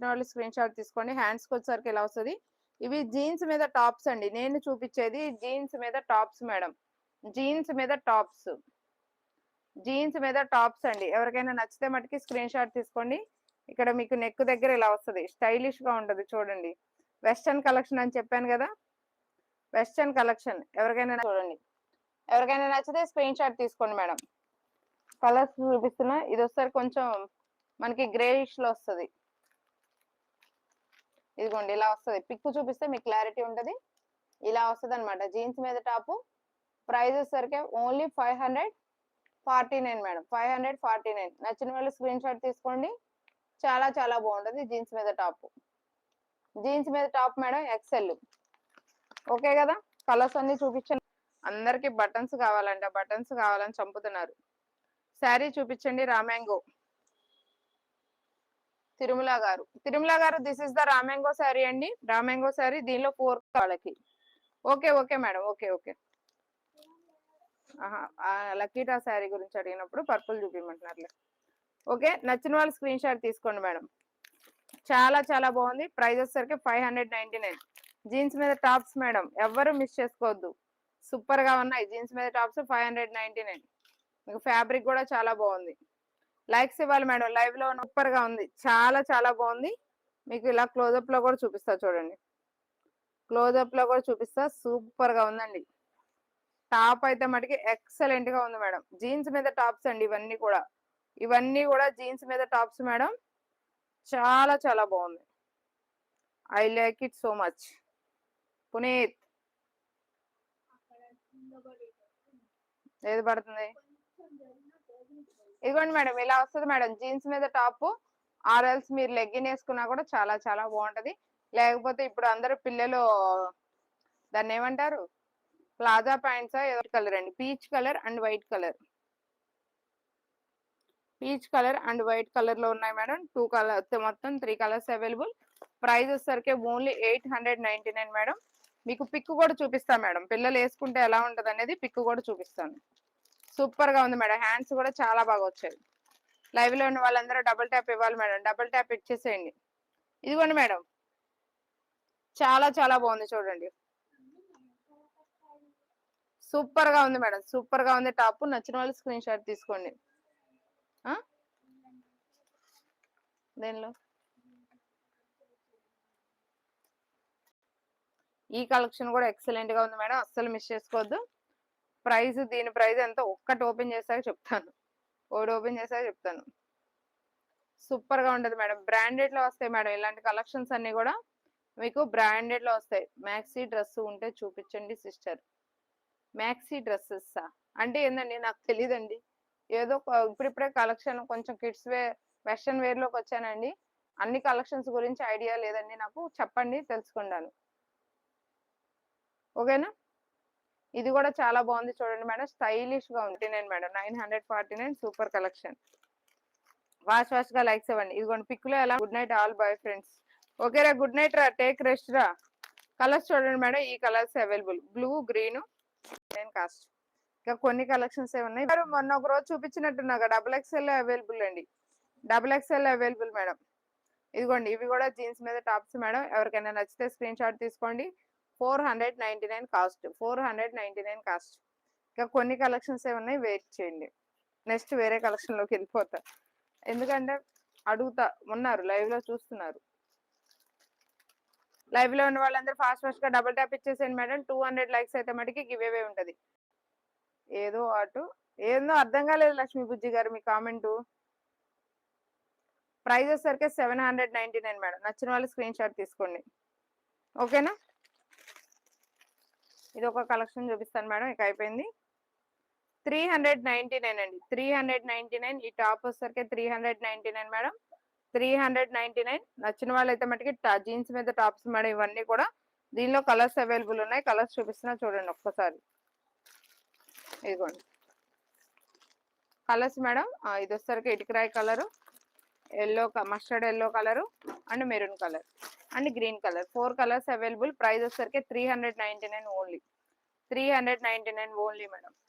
నచ్చిన వాళ్ళు screen shot తీసుకోండి హ్యాండ్స్కి వచ్చేసరికి ఎలా వస్తుంది? ఇవి జీన్స్ మీద టాప్స్ అండి. నేను చూపించేది జీన్స్ మీద టాప్స్ మేడం. జీన్స్ మీద టాప్స్ జీన్స్ మీద టాప్స్ అండి. ఎవరికైనా నచ్చితే మటుకి స్క్రీన్ షాట్ తీసుకోండి. ఇక్కడ మీకు నెక్ దగ్గర ఇలా వస్తుంది? స్టైలిష్గా ఉంటుంది చూడండి. వెస్టర్న్ కలెక్షన్ అని చెప్పాను కదా? వెస్టర్న్ కలెక్షన్ ఎవరికైనా చూడండి. ఎవరికైనా నచ్చితే స్క్రీన్ షాట్ తీసుకోండి మేడం. కలర్స్ చూపిస్తున్నా. ఇది ఒకసారి కొంచెం మనకి గ్రేయిష్లో వస్తుంది. ఇదిగోండి ఇలా వస్తుంది. పిక్ చూపిస్తే మీకు క్లారిటీ ఉంటుంది. ఇలా వస్తుంది అనమాట జీన్స్ మీద టాపు ప్రైస్ వచ్చేసరికి only five hundred forty nine madam five hundred forty nine నచ్చిన వాళ్ళు స్క్రీన్ షాట్ తీసుకోండి. చాలా చాలా బాగుంటది జీన్స్ మీద టాప్ జీన్స్ మీద టాప్ మేడం ఎక్సెల్ ఓకే కదా? కలర్స్ అన్ని చూపించండి. అందరికి బటన్స్ కావాలంట. బటన్స్ కావాలని చంపుతున్నారు. శారీ చూపించండి రామ్యాంగో తిరుమల గారు. తిరుమల గారు this is the raw mango sari అండి. రామ్యాంగో శారీ దీనిలో ఫోర్ వాళ్ళకి. Okay okay madam okay okay లక్కీటా sari గురించి అడిగినప్పుడు పర్పుల్ చూపించమంటున్నారులే ఓకే నచ్చిన వాళ్ళు స్క్రీన్ షాట్ తీసుకోండి మేడం చాలా చాలా బాగుంది. ప్రైస్ వచ్చేసరికి five hundred ninety nine jeans మీద టాప్స్ మేడం ఎవ్వరు మిస్ చేసుకోవద్దు. సూపర్గా ఉన్నాయి. జీన్స్ మీద tops five hundred ninety nine మీకు ఫ్యాబ్రిక్ కూడా చాలా బాగుంది. లైక్స్ ఇవ్వాలి మేడం. లైవ్లో సూపర్గా ఉంది. చాలా చాలా బాగుంది. మీకు ఇలా క్లోజప్లో కూడా చూపిస్తా చూడండి. క్లోజప్లో కూడా చూపిస్తా. సూపర్గా ఉందండి. టాప్ అయితే మటుకి ఎక్సలెంట్గా ఉంది మేడం. జీన్స్ మీద టాప్స్ అండి ఇవన్నీ కూడా. ఇవన్నీ కూడా జీన్స్ మీద టాప్స్ మేడం. చాలా చాలా బాగుంది. I like it so much Puneeth ఏది పడుతుంది? ఇదిగోండి మేడం ఇలా వస్తుంది మేడం. జీన్స్ మీద టాప్ ఆర్ఎల్స్ మీరు లెగ్గిన్ వేసుకున్నా కూడా చాలా చాలా బాగుంటది. లేకపోతే ఇప్పుడు అందరు పిల్లలు దాన్ని ఏమంటారు? ప్లాజా ప్యాంట్స్ ఏదో కలర్ అండి. Peach colour and white colour. Peach colour and white కలర్లో ఉన్నాయి మేడం. టూ కలర్ మొత్తం త్రీ కలర్స్ అవైలబుల్. ప్రైస్ వచ్చేసరికి only eight hundred ninety nine madam. మీకు పిక్ కూడా చూపిస్తాను మేడం. పిల్లలు వేసుకుంటే ఎలా ఉంటుంది అనేది పిక్ కూడా చూపిస్తాను. సూపర్గా ఉంది మేడం. హ్యాండ్స్ కూడా చాలా బాగా వచ్చాయి. లైవ్లో ఉన్న వాళ్ళందరూ డబుల్ ట్యాప్ ఇవ్వాలి మేడం. డబుల్ ట్యాప్ ఇచ్చేసేయండి. ఇదిగోండి మేడం. చాలా చాలా బాగుంది చూడండి. సూపర్గా ఉంది మేడం. సూపర్గా ఉంది. టాప్ నచ్చిన వాళ్ళు స్క్రీన్ షాట్ తీసుకోండి. ఆ? దేనిలో? ఈ కలెక్షన్ కూడా ఎక్సలెంట్గా ఉంది మేడం. అస్సలు మిస్ చేసుకోవద్దు. ప్రైస్ దీని ప్రైస్ ఎంత ఒక్కటి ఓపెన్ చేశాక చెప్తాను. ఒకటి ఓపెన్ చేశాక చెప్తాను. సూపర్గా ఉంటుంది మేడం. బ్రాండెడ్లో వస్తాయి మేడం. ఇలాంటి కలెక్షన్స్ అన్ని కూడా మీకు బ్రాండెడ్లో వస్తాయి. మ్యాక్సీ డ్రెస్ ఉంటే చూపించండి సిస్టర్. మ్యాక్సీ డ్రెస్సెస్ అంటే ఏందండి? నాకు తెలియదండి ఏదో ఒక- ఇప్పుడిప్పుడే కలెక్షన్ కొంచెం కిడ్స్ వేర్ వెస్ట్రన్ వేర్లోకి వచ్చానండి. అన్ని కలెక్షన్స్ గురించి ఐడియా లేదండి నాకు. చెప్పండి తెలుసుకున్నాను ఓకేనా? ఇది కూడా చాలా బాగుంది చూడండి మేడం. స్టైలిష్గా ఉంది nine madam. Nine hundred forty nine super collection. Wash వాష్గా లైక్స్ ఇవ్వండి. ఇదిగోండి పిక్లో ఎలా good night all boy friends. Okay రా గుడ్ నైట్ రా. టేక్ రెస్ట్ రా. కలర్స్ చూడండి మేడం. ఈ కలర్స్ అవైలబుల్. బ్లూ గ్రీన్ నేను కాస్ట్. ఇంకా కొన్ని కలెక్షన్స్ ఏ ఉన్నాయి? మరి మొన్న ఒక రోజు చూపించినట్టున్నాగా డబుల్ ఎక్స్ఎల్ అవైలబుల్ అండి. Double XL available madam. ఇదిగోండి ఇవి కూడా జీన్స్ మీద టాప్స్ మేడం. ఎవరికైనా నచ్చితే స్క్రీన్ షాట్ తీసుకోండి. Four hundred ninety nine cost four hundred ninety nine cost. ఇంకా కొన్ని కలెక్షన్స్ ఏ వెయిట్ చేయండి. నెక్స్ట్ వేరే కలెక్షన్లోకి వెళ్ళిపోతా. ఎందుకంటే అడుగుతా ఉన్నారు లైవ్లో చూస్తున్నారు. లైవ్లో ఉన్న వాళ్ళందరూ ఫాస్ట్ ఫాస్ట్గా డబుల్ ట్యాప్ ఇచ్చేసేయండి మేడం. టూ హండ్రెడ్ లైక్స్ అయితే మటుకి గివ్ అవే ఏదో అటు ఏందో అర్థం కాలేదు లక్ష్మీ బుజ్జి గారు మీ కామెంటు. ప్రైజ్ వచ్చేసరికి seven hundred ninety nine madam. నచ్చిన వాళ్ళు స్క్రీన్ షాట్ తీసుకోండి. ఓకేనా? ఇది ఒక కలెక్షన్ చూపిస్తాను మేడం ఇక అయిపోయింది. త్రీ హండ్రెడ్ నైన్టీ నైన్ అండి. త్రీ హండ్రెడ్ నైన్టీ నైన్ ఈ టాప్ వచ్చేసరికి three hundred ninety nine madam. Three hundred ninety nine నచ్చిన వాళ్ళు అయితే మటుకి జీన్స్ మీద టాప్స్ మేడం ఇవన్నీ కూడా. దీనిలో కలర్స్ అవైలబుల్ ఉన్నాయి. కలర్స్ చూపిస్తున్నా చూడండి ఒక్కసారి. ఇదిగోండి. కలర్స్ మేడం ఇది వచ్చేసరికి ఇటుకరాయి colour yellow mustard yellow colour and maroon colour. And green colour. Four colours available. Price వచ్చేసరికి three hundred ninety nine only. Three hundred ninety nine only madam.